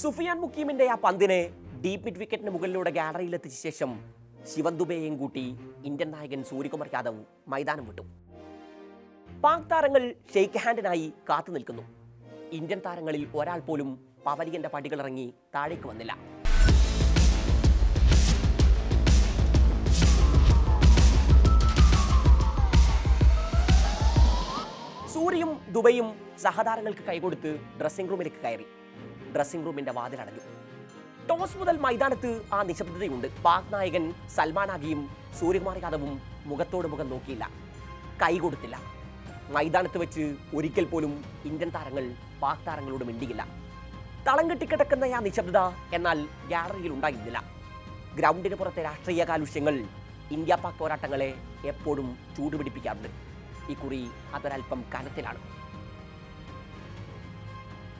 സുഫിയാൻ മുക്കീമിന്റെ ആ പന്തിനെ deep mid വിക്കറ്റിന് മുകളിലൂടെ ഗാലറിയിൽ എത്തിച്ച ശേഷം ശിവൻ ദുബേയും കൂട്ടി ഇന്ത്യൻ നായകൻ സൂര്യകുമാർ യാദവ് മൈതാനം വിട്ടു. പാക് താരങ്ങൾ ഷെയ്ക്ക് ഹാൻഡിനായി കാത്തു നിൽക്കുന്നു. ഇന്ത്യൻ താരങ്ങളിൽ ഒരാൾ പോലും പവലിയന്റെ പടികളിറങ്ങി താഴേക്ക് വന്നില്ല. സൂര്യയും ദുബൈയും സഹതാരങ്ങൾക്ക് കൈകൊടുത്ത് ഡ്രസ്സിംഗ് റൂമിലേക്ക് കയറി. ഡ്രസ്സിംഗ് റൂമിന്റെ വാതിലടഞ്ഞു. ടോസ് മുതൽ മൈതാനത്ത് ആ നിശബ്ദതയുണ്ട്. പാക് നായകൻ സൽമാൻ ആഗിയും സൂര്യകുമാർ യാദവും മുഖത്തോട് മുഖം നോക്കിയില്ല. കൈ കൊടുത്തില്ല. മൈതാനത്ത് വെച്ച് ഒരിക്കൽ പോലും ഇന്ത്യൻ താരങ്ങൾ പാക് താരങ്ങളോട് മിണ്ടിയില്ല. തളം കെട്ടിക്കിടക്കുന്ന ആ നിശബ്ദത എന്നാൽ ഗ്യാലറിയിൽ ഉണ്ടായിരുന്നില്ല. ഗ്രൗണ്ടിന് പുറത്തെ രാഷ്ട്രീയ കാലുഷ്യങ്ങൾ ഇന്ത്യ പാക് പോരാട്ടങ്ങളെ എപ്പോഴും ചൂടുപിടിപ്പിക്കാറുണ്ട്. ഇക്കുറി അതൊരൽപ്പം കനത്തിലാണ്.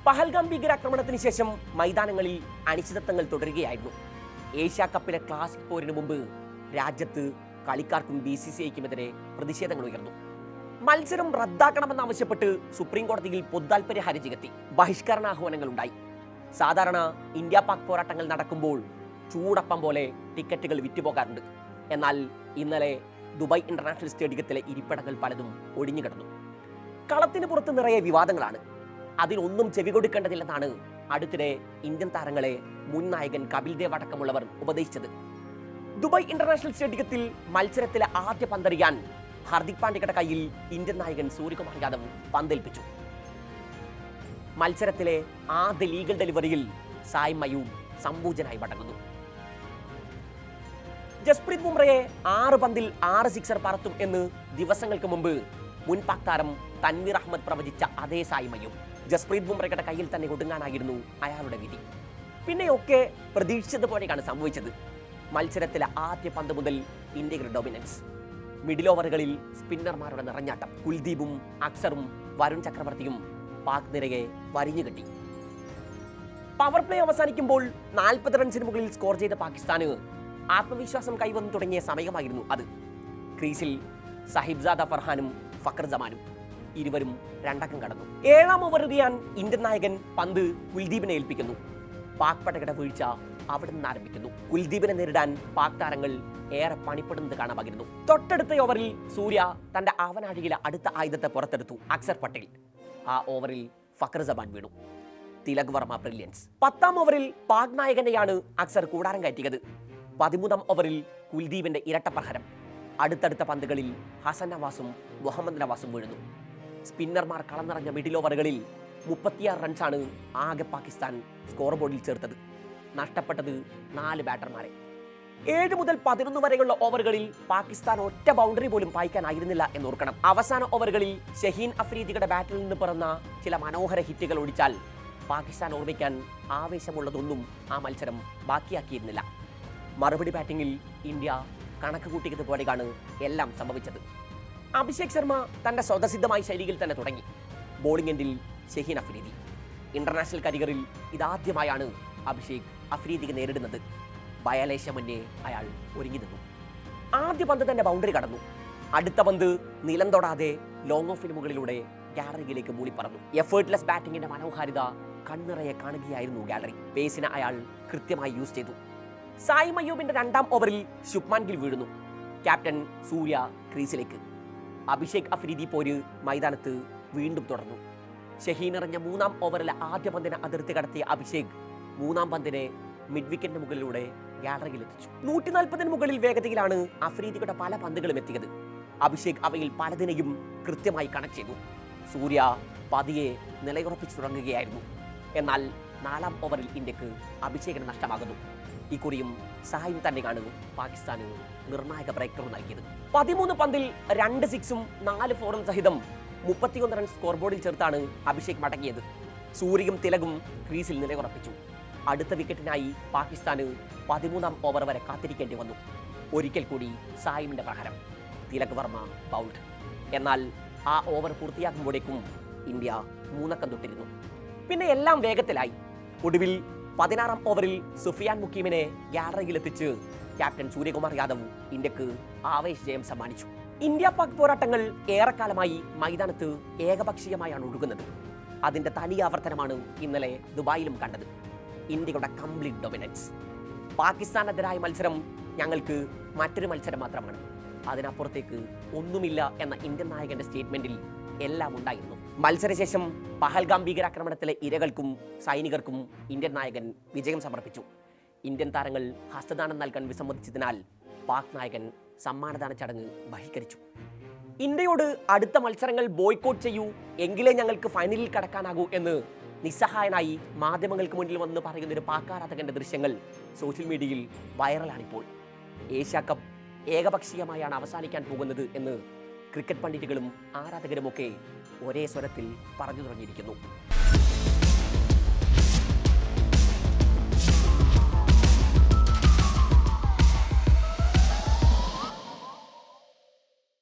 പഹൽഗാം ഭീകരാക്രമണത്തിന് ശേഷം മൈതാനങ്ങളിൽ അനിശ്ചിതത്വങ്ങൾ തുടരുകയായിരുന്നു. ഏഷ്യ കപ്പിലെ ക്ലാസിക് പോരിന് മുമ്പ് രാജ്യത്ത് കളിക്കാർക്കും ബി സി സി ഐക്കുമെതിരെ പ്രതിഷേധങ്ങൾ ഉയർന്നു. മത്സരം റദ്ദാക്കണമെന്നാവശ്യപ്പെട്ട് സുപ്രീം കോടതിയിൽ പൊതുതാൽപര്യ ആഹ്വാനങ്ങൾ ഉണ്ടായി സാധാരണ ഇന്ത്യ പാക് പോരാട്ടങ്ങൾ നടക്കുമ്പോൾ ചൂടപ്പം പോലെ ടിക്കറ്റുകൾ വിറ്റുപോകാറുണ്ട്. എന്നാൽ ഇന്നലെ ദുബായ് ഇന്റർനാഷണൽ സ്റ്റേഡിയത്തിലെ ഇരിപ്പിടങ്ങൾ പലതും ഒഴിഞ്ഞുകിടന്നു കളത്തിന് പുറത്ത് നിറയെ വിവാദങ്ങളാണ്. അതിനൊന്നും ചെവി കൊടുക്കേണ്ടതില്ലെന്നാണ് അടുത്തിടെ ഇന്ത്യൻ താരങ്ങളെ മുൻ നായകൻ കപിൽ ദേവ് അടക്കമുള്ളവർ ഉപദേശിച്ചത്. ദുബായ് ഇന്റർനാഷണൽ സ്റ്റേഡിയത്തിൽ മത്സരത്തിലെ ആദ്യ പന്തറിയാൻ ഹാർദിക് പാണ്ഡ്യയുടെ കയ്യിൽ ഇന്ത്യൻ നായകൻ സൂര്യകുമാർ യാദവ് പന്തേൽപ്പിച്ചു. മത്സരത്തിലെ ആദ്യ ലീഗൽ ഡെലിവറിയിൽ സായ് മയൂബ് സംപൂജനായി മടങ്ങുന്നു. ജസ്പ്രീത് ബുംറയെ ആറ് പന്തിൽ ആറ് സിക്സർ പറത്തും എന്ന് ദിവസങ്ങൾക്ക് മുമ്പ് മുൻ പാക് താരം തൻവീർ അഹമ്മദ് പ്രവചിച്ച അതേ സായ് മയൂബ് ജസ്പ്രീത് ബുംറയുടെ കയ്യിൽ തന്നെ ഒടുങ്ങാനായിരുന്നു അയാളുടെ വിധി. പിന്നെയൊക്കെ പ്രതീക്ഷിച്ചതുപോലെയാണ് സംഭവിച്ചത്. മത്സരത്തിലെ ആദ്യ പന്ത് മുതൽ ഇന്ത്യയുടെ ഡൊമിനൻസ് മിഡിൽ ഓവറുകളിൽ സ്പിന്നർമാരുടെ നിറഞ്ഞാട്ടം. കുൽദീപും അക്സറും വരുൺ ചക്രവർത്തിയും പാക് നിരയെ വരിഞ്ഞു കെട്ടി. പവർ പ്ലേ അവസാനിക്കുമ്പോൾ നാൽപ്പത് റൺസിന് മുകളിൽ സ്കോർ ചെയ്ത പാകിസ്ഥാന് ആത്മവിശ്വാസം കൈവന്നു തുടങ്ങിയ സമയമായിരുന്നു അത്. ക്രീസിൽ സാഹിബ്സാദ ഫർഹാനും ഫക്കർ ജമാനും. ഇരുവരും രണ്ടക്കം കടന്നു. ഏഴാം ഓവർ എറിയാൻ ഇന്ത്യൻ നായകൻ പന്ത് കുൽദീപിനെ ഏൽപ്പിക്കുന്നു. പാക് പടകട വീഴ്ച അവിടെ നിന്ന് ആരംഭിക്കുന്നു. കുൽദീപിനെ നേരിടാൻ പാക് താരങ്ങൾ ഏറെ പണിപ്പെടുന്നത് കാണാമായിരുന്നു തൊട്ടടുത്ത ഓവറിൽ സൂര്യ തന്റെ ആവനാഴിയിലെ അടുത്ത ആയുധത്തെ പുറത്തെടുത്തു. അക്സർ പട്ടേൽ. ആ ഓവറിൽ ഫക്കർ സബാൻ വീണു. തിലക് വർമ്മ ബ്രില്യൻസ് പത്താം ഓവറിൽ പാക് നായകനെയാണ് അക്സർ കൂടാരം കയറ്റിയത്. പതിമൂന്നാം ഓവറിൽ കുൽദീപിന്റെ ഇരട്ട പ്രഹരം. അടുത്തടുത്ത പന്തുകളിൽ ഹസൻ നവാസും മുഹമ്മദ് നവാസും വീഴുന്നു. സ്പിന്നർമാർ കളം നിറഞ്ഞ മിഡിൽ ഓവറുകളിൽ മുപ്പത്തിയാറ് റൺസാണ് ആകെ പാകിസ്ഥാൻ സ്കോർ ബോർഡിൽ ചേർത്തത്. നഷ്ടപ്പെട്ടത് നാല് ബാറ്റർമാരെ ഏഴ് മുതൽ പതിനൊന്ന് വരെയുള്ള ഓവറുകളിൽ പാകിസ്ഥാൻ ഒറ്റ ബൗണ്ടറി പോലും പായിക്കാനായിരുന്നില്ല എന്നോർക്കണം. അവസാന ഓവറുകളിൽ ഷഹീൻ അഫ്രീദിയുടെ ബാറ്റിൽ നിന്ന് പിറന്ന ചില മനോഹര ഹിറ്റുകൾ ഒഴിച്ചാൽ പാകിസ്ഥാൻ ഓർമ്മിക്കാൻ ആവേശമുള്ളതൊന്നും ആ മത്സരം ബാക്കിയാക്കിയിരുന്നില്ല. മറുപടി ബാറ്റിംഗിൽ ഇന്ത്യ കണക്ക് കൂട്ടിയതുപോലെയാണ് എല്ലാം സംഭവിച്ചത്. അഭിഷേക് ശർമ്മ തന്റെ സ്വതസിദ്ധമായ ശൈലിയിൽ തന്നെ തുടങ്ങി. ബോളിംഗ് എൻഡിൽ ഷഹീൻ അഫ്രീദി. ഇന്റർനാഷണൽ കരിയറിൽ ഇതാദ്യമായാണ് അഭിഷേക് അഫ്രീദിക്ക് നേരിടുന്നത്. ബയാലേശ മുന്നേ അയാൾ ഒരുങ്ങി നിന്നു. ആദ്യ പന്ത് തന്നെ ബൗണ്ടറി കടന്നു. അടുത്ത പന്ത് നിലം തൊടാതെ ലോങ് ഓഫിന് മുകളിലൂടെ ഗാലറിയിലേക്ക് മൂളിപ്പറന്നു. എഫേർട്ട്ലെസ് ബാറ്റിങ്ങിന്റെ മനോഹാരിത കണ്ണിറയെ കാണുകയായിരുന്നു ഗാലറി. പേസിനെ അയാൾ കൃത്യമായി യൂസ് ചെയ്തു. സായി മയ്യൂബിന്റെ രണ്ടാം ഓവറിൽ ശുഭ്മാൻ ഗിൽ വീഴുന്നു. ക്യാപ്റ്റൻ സൂര്യ ക്രീസിലേക്ക് അഭിഷേക് അഫ്രീദി പോര് മൈതാനത്ത് വീണ്ടും തുടർന്നു. ഷഹീൻ എറിഞ്ഞ മൂന്നാം ഓവറിലെ ആദ്യ പന്തിനെ അതിർത്തി കടത്തിയ അഭിഷേക് മൂന്നാം പന്തിനെ മിഡ് വിക്കറ്റിന് മുകളിലൂടെ ഗാലറിയിൽ എത്തിച്ചു നൂറ്റി നാൽപ്പതിന് മുകളിൽ വേഗതയിലാണ് അഫ്രീദിയുടെ പല പന്തുകളും എത്തിയത്. അഭിഷേക് അവയിൽ പലതിനെയും കൃത്യമായി കണക്ട് ചെയ്തു. സൂര്യ പതിയെ നിലയുറപ്പിച്ചു തുടങ്ങുകയായിരുന്നു. എന്നാൽ നാലാം ഓവറിൽ ഇന്ത്യയ്ക്ക് അഭിഷേകിന് നഷ്ടമാകുന്നു. ഇക്കുറിയും സഹായം തന്നെയാണ് പാകിസ്ഥാന് നിർണായക ബ്രേക്ക് നൽകിയത്. പതിമൂന്ന് പന്തിൽ രണ്ട് സിക്സും നാല് ഫോറും സഹിതം മുപ്പത്തിയൊന്ന് റൺ സ്കോർ ബോർഡിൽ ചേർത്താണ് അഭിഷേക് മടങ്ങിയത്. സൂര്യയും തിലകും ക്രീസിൽ നിലയുറപ്പിച്ചു. അടുത്ത വിക്കറ്റിനായി പാകിസ്ഥാന് പതിമൂന്നാം ഓവർ വരെ കാത്തിരിക്കേണ്ടി വന്നു. ഒരിക്കൽ കൂടി സായിമിന്റെ പ്രഹരം. തിലക് വർമ്മ ബൗൾഡ്. എന്നാൽ ആ ഓവർ പൂർത്തിയാക്കുമ്പോഴേക്കും ഇന്ത്യ മൂന്നക്കം തൊട്ടിരുന്നു. പിന്നെ എല്ലാം വേഗത്തിലായി. ഒടുവിൽ പതിനാറാം ഓവറിൽ സുഫിയാൻ മുക്കീമിനെ ഗ്യാലറിയിലെത്തിച്ച് ക്യാപ്റ്റൻ സൂര്യകുമാർ യാദവ് ഇന്ത്യയ്ക്ക് ആവേശ ജയം സമ്മാനിച്ചു. ഇന്ത്യ പാക് പോരാട്ടങ്ങൾ ഏറെക്കാലമായി മൈതാനത്ത് ഏകപക്ഷീയമായാണ് ഒഴുകുന്നത്. അതിന്റെ തനി ആവർത്തനമാണ് ഇന്നലെ ദുബായിലും കണ്ടത്. ഇന്ത്യയുടെ കംപ്ലീറ്റ് ഡൊമിനൻസ് പാകിസ്ഥാനെതിരായ മത്സരം ഞങ്ങൾക്ക് മറ്റൊരു മത്സരം മാത്രമാണ്. അതിനപ്പുറത്തേക്ക് ഒന്നുമില്ല എന്ന ഇന്ത്യൻ നായകന്റെ സ്റ്റേറ്റ്മെന്റിൽ എല്ലാം ഉണ്ടായിരുന്നു. മത്സരശേഷം പഹൽഗാം ഭീകരാക്രമണത്തിലെ ഇരകൾക്കും സൈനികർക്കും ഇന്ത്യൻ നായകൻ വിജയം സമർപ്പിച്ചു. ഇന്ത്യൻ താരങ്ങൾ ഹസ്തദാനം നൽകാൻ വിസമ്മതിച്ചതിനാൽ പാക് നായകൻ സമ്മാനദാന ചടങ്ങ് ബഹിഷ്കരിച്ചു. ഇന്ത്യയോട് അടുത്ത മത്സരങ്ങൾ ബോയ്ക്കോട്ട് ചെയ്യൂ എങ്കിലേ ഞങ്ങൾക്ക് ഫൈനലിൽ കടക്കാനാകൂ എന്ന് നിസ്സഹായനായി മാധ്യമങ്ങൾക്ക് മുന്നിൽ വന്ന് പറയുന്ന ഒരു പാക് ആരാധകന്റെ ദൃശ്യങ്ങൾ സോഷ്യൽ മീഡിയയിൽ വൈറലാണിപ്പോൾ ഏഷ്യ കപ്പ് ഏകപക്ഷീയമായാണ് അവസാനിക്കാൻ പോകുന്നത് എന്ന് ക്രിക്കറ്റ് പണ്ഡിറ്റുകളും ആരാധകരുമൊക്കെ ഒരേ സ്വരത്തിൽ പറഞ്ഞു തുടങ്ങിയിരിക്കുന്നു.